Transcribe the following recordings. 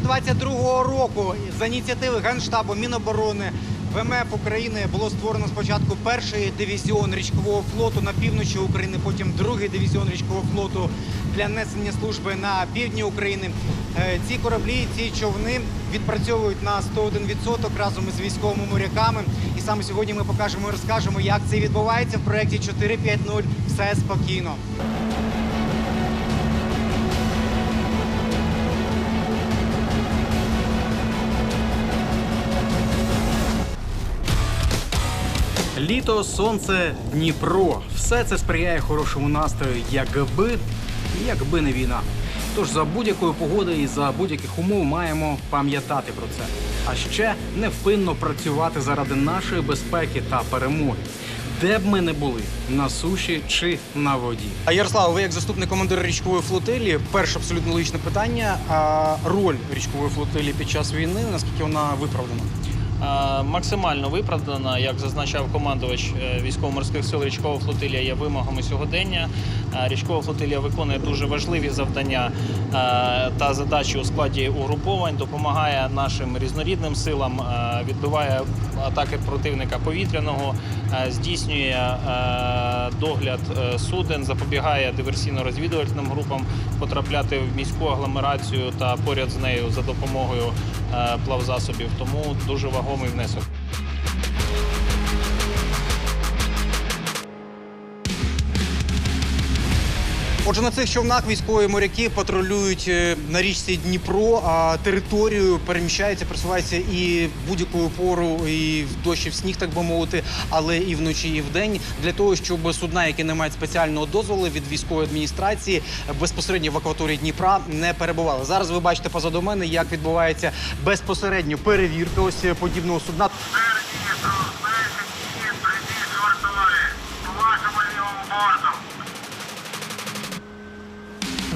2022 року за ініціативи Генштабу Міноборони ВМФ України було створено спочатку перший дивізіон річкового флоту на півночі України, потім другий дивізіон річкового флоту для несення служби на півдні України. Е, Ці кораблі, ці човни відпрацьовують на 101% разом із військовими моряками. І саме сьогодні ми покажемо і розкажемо, як це відбувається в проєкті 4.5.0 Все спокійно. Літо, сонце, Дніпро. Все це сприяє хорошому настрою, якби, якби не війна. Тож за будь-якої погоди і за будь-яких умов маємо пам'ятати про це. А ще невпинно працювати заради нашої безпеки та перемоги. Де б ми не були на суші чи на воді. А Ярослав, ви як заступник командира річкової флотилії, перше абсолютно логічне питання. А роль річкової флотилії під час війни наскільки вона виправдана? Е, Максимально виправдана, як зазначав командувач е, військово-морських сил річкова флотилія, є вимогами сьогодення. Е, Річкова флотилія виконує дуже важливі завдання та задачі у складі угруповань, допомагає нашим різнорідним силам, відбиває атаки противника повітряного, здійснює догляд суден, запобігає диверсійно-розвідувальним групам потрапляти в міську агломерацію та поряд з нею за допомогою плавзасобів. Тому дуже вагомий внесок. Отже, на цих човнах військові моряки патрулюють е, на річці Дніпро, а територію переміщаються, просуваються і будь-яку пору, і в дощ, і в сніг, так би мовити, але і вночі, і вдень, для того, щоб судна, які не мають спеціального дозволу від військової адміністрації, безпосередньо в акваторії Дніпра не перебували. Зараз ви бачите позаду мене, як відбувається безпосередньо перевірка ось е, подібного судна.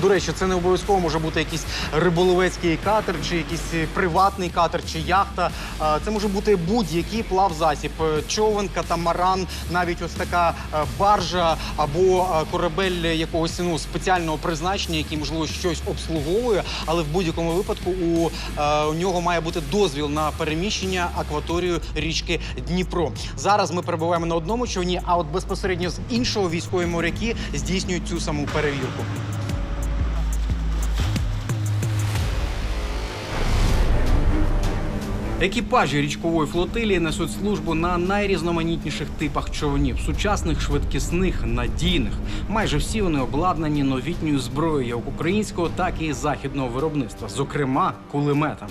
До речі, це не обов'язково може бути якийсь риболовецький катер, чи якийсь приватний катер, чи яхта. Це може бути будь-який плавзасіб, човен, катамаран, навіть ось така е, баржа або е, корабель якогось ну, спеціального призначення, який можливо щось обслуговує, але в будь-якому випадку у, е, у нього має бути дозвіл на переміщення акваторію річки Дніпро. Зараз ми перебуваємо на одному човні, а от безпосередньо з іншого військові моряки здійснюють цю саму перевірку. Екіпажі річкової флотилії несуть службу на найрізноманітніших типах човнів, сучасних, швидкісних, надійних. Майже всі вони обладнані новітньою зброєю як українського, так і західного виробництва, зокрема кулеметами.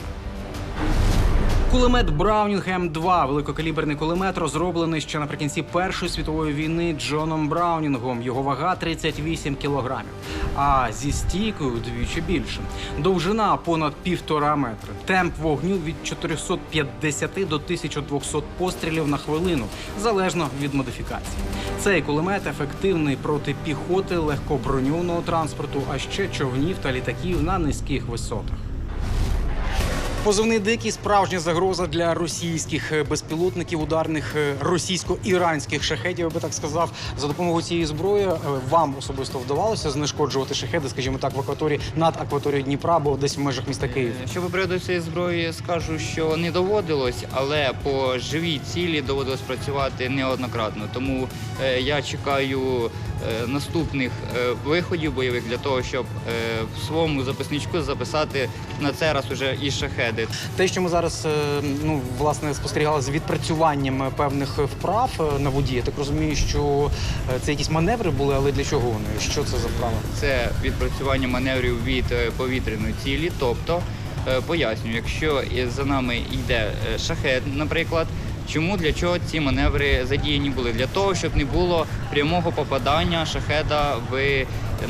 Кулемет Браунінг М2 великокаліберний кулемет розроблений ще наприкінці Першої світової війни Джоном Браунінгом. Його вага 38 кілограмів, а зі стійкою вдвічі більше. Довжина понад півтора метри. Темп вогню від 450 до 1200 пострілів на хвилину, залежно від модифікації. Цей кулемет ефективний проти піхоти, легкоброньованого транспорту, а ще човнів та літаків на низьких висотах. Позивний дикий справжня загроза для російських е, безпілотників, ударних е, російсько-іранських шахедів, я би так сказав. За допомогою цієї зброї е, вам особисто вдавалося знешкоджувати шахеди, скажімо так, в акваторії над акваторією Дніпра або десь в межах міста Київ. Щодо приводу цієї зброї, скажу, що не доводилось, але по живій цілі доводилось працювати неоднократно. Тому я чекаю наступних е, виходів бойових для того, щоб е, в своєму записничку записати на цей раз уже і шахеди. Те, що ми зараз е, ну власне спостерігали з відпрацюванням е, певних вправ е, на воді, я так розумію, що е, це якісь маневри були, але для чого вони? Що це за вправа? Це відпрацювання маневрів від е, повітряної цілі. Тобто, е, пояснюю, якщо за нами йде е, шахет, наприклад. Чому для чого ці маневри задіяні були? Для того, щоб не було прямого попадання шахеда в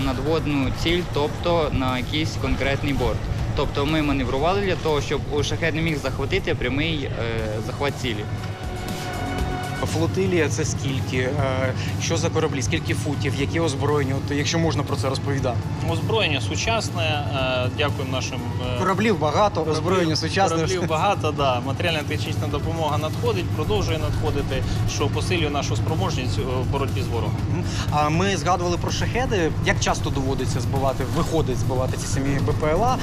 надводну ціль, тобто на якийсь конкретний борт. Тобто ми маневрували для того, щоб шахет не міг захватити прямий е, захват цілі. Флотилія це скільки? Е, Що за кораблі? Скільки футів? Які озброєння? От якщо можна про це розповідати. Озброєння сучасне. е, Дякуємо нашим е, Кораблів багато, озброєння сучасне. Кораблів багато, да. Матеріальна технічна допомога надходить, продовжує надходити, що посилює нашу спроможність у боротьбі з ворогом. А ми згадували про шахеди. Як часто доводиться збивати, виходить збивати ці самі БПЛА?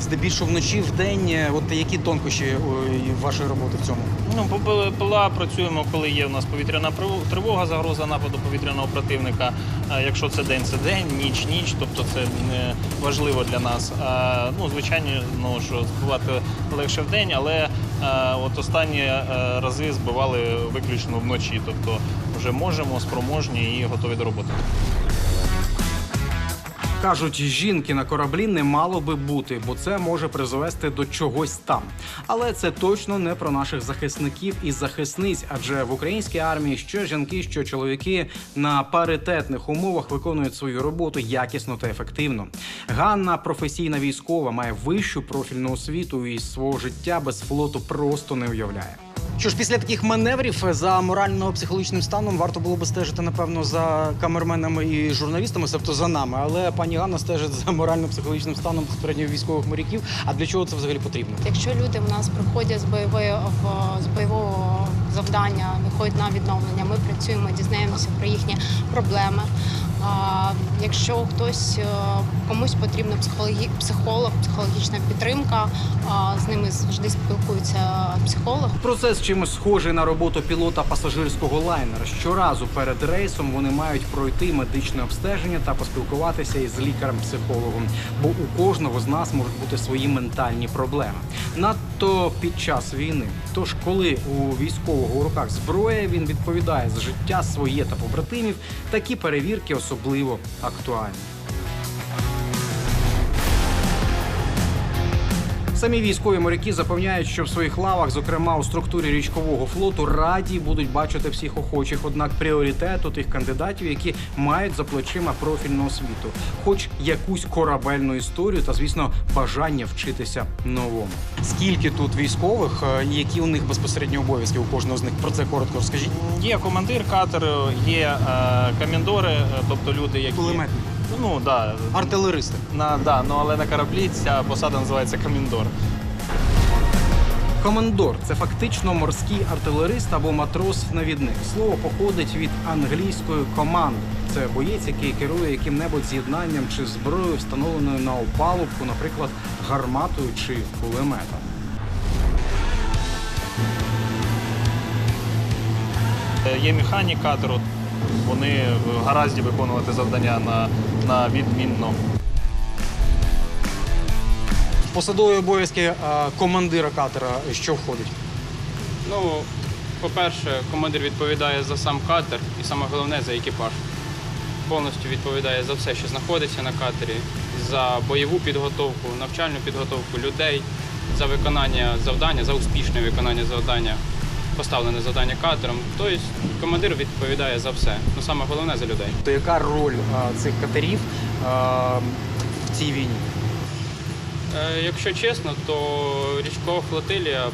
Здебільшого вночі, в день. От які тонкощі вашої роботи в цьому? Ну, БПЛА працюємо, коли є у нас повітряна тривога, загроза нападу повітряного противника. Якщо це день, це день, ніч, ніч, тобто це важливо для нас. Ну, звичайно, ну, що збивати легше в день, але от останні е, рази збивали виключно вночі. Тобто вже можемо, спроможні і готові до роботи. Кажуть, жінки на кораблі не мало би бути, бо це може призвести до чогось там. Але це точно не про наших захисників і захисниць, адже в українській армії що жінки, що чоловіки на паритетних умовах виконують свою роботу якісно та ефективно. Ганна професійна військова, має вищу профільну освіту і свого життя без флоту просто не уявляє. Що ж, після таких маневрів за морально-психологічним станом варто було би стежити, напевно, за камерменами і журналістами, тобто за нами. Але пані Ганна стежить за морально-психологічним станом безпосередньо військових моряків. А для чого це взагалі потрібно? Якщо люди в нас приходять з бойової з бойового завдання, виходять на відновлення, ми працюємо, дізнаємося про їхні проблеми. Якщо хтось е, комусь потрібна психолог, психологічна підтримка, з ними завжди спілкується психолог. Процес чимось схожий на роботу пілота пасажирського лайнера. Щоразу перед рейсом вони мають пройти медичне обстеження та поспілкуватися із лікарем-психологом. Бо у кожного з нас можуть бути свої ментальні проблеми. Надто під час війни. Тож, коли у військового у руках зброя, він відповідає за життя своє та побратимів, такі перевірки особливо актуальні. Самі військові моряки запевняють, що в своїх лавах, зокрема у структурі річкового флоту, раді будуть бачити всіх охочих. Однак пріоритет у тих кандидатів, які мають за плечима профільну освіту, хоч якусь корабельну історію та, звісно, бажання вчитися новому. Скільки тут військових, е, які у них безпосередні обов'язки у кожного з них? Про це коротко розкажіть. Є командир катеру, є е, комендори, е, тобто люди, які Кулеметник. Ну да, Артилеристи. на да, ну але на кораблі ця посада називається комендор. Командор це фактично морський артилерист або матрос-навідник. Слово походить від англійської команди. Це боєць, який керує яким-небудь з'єднанням чи зброєю, встановленою на опалубку, наприклад, гарматою чи кулеметом. Е, Є механік катеру, вони гаразді виконувати завдання на, на відмінно. Посадові обов'язки е, командира катера що входить? Ну, по-перше, командир відповідає за сам катер і саме головне за екіпаж. Повністю відповідає за все, що знаходиться на катері, за бойову підготовку, навчальну підготовку людей, за виконання завдання, за успішне виконання завдання, поставлене завдання катером. Тобто командир відповідає за все. Ну саме головне за людей. То яка роль е, цих катерів е, в цій війні? Е, Якщо чесно, то річкова флотилія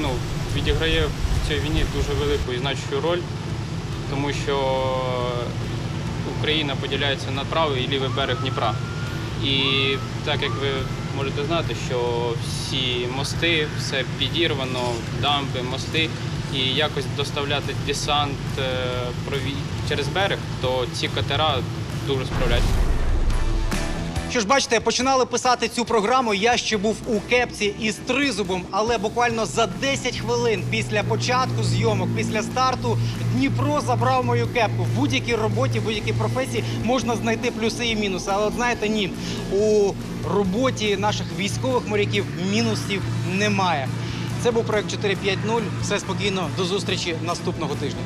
ну, відіграє в цій війні дуже велику і значущу роль, тому що Україна поділяється на правий і лівий берег Дніпра. І так як ви можете знати, що всі мости, все підірвано, дамби, мости, і якось доставляти десант е, через берег, то ці катера дуже справляються. Що ж, бачите, починали писати цю програму. Я ще був у кепці із тризубом, але буквально за 10 хвилин після початку зйомок, після старту, Дніпро забрав мою кепку. В будь-якій роботі, в будь-якій професії можна знайти плюси і мінуси. Але знаєте, ні, у роботі наших військових моряків мінусів немає. Це був проект 4.5.0. Все спокійно. До зустрічі наступного тижня.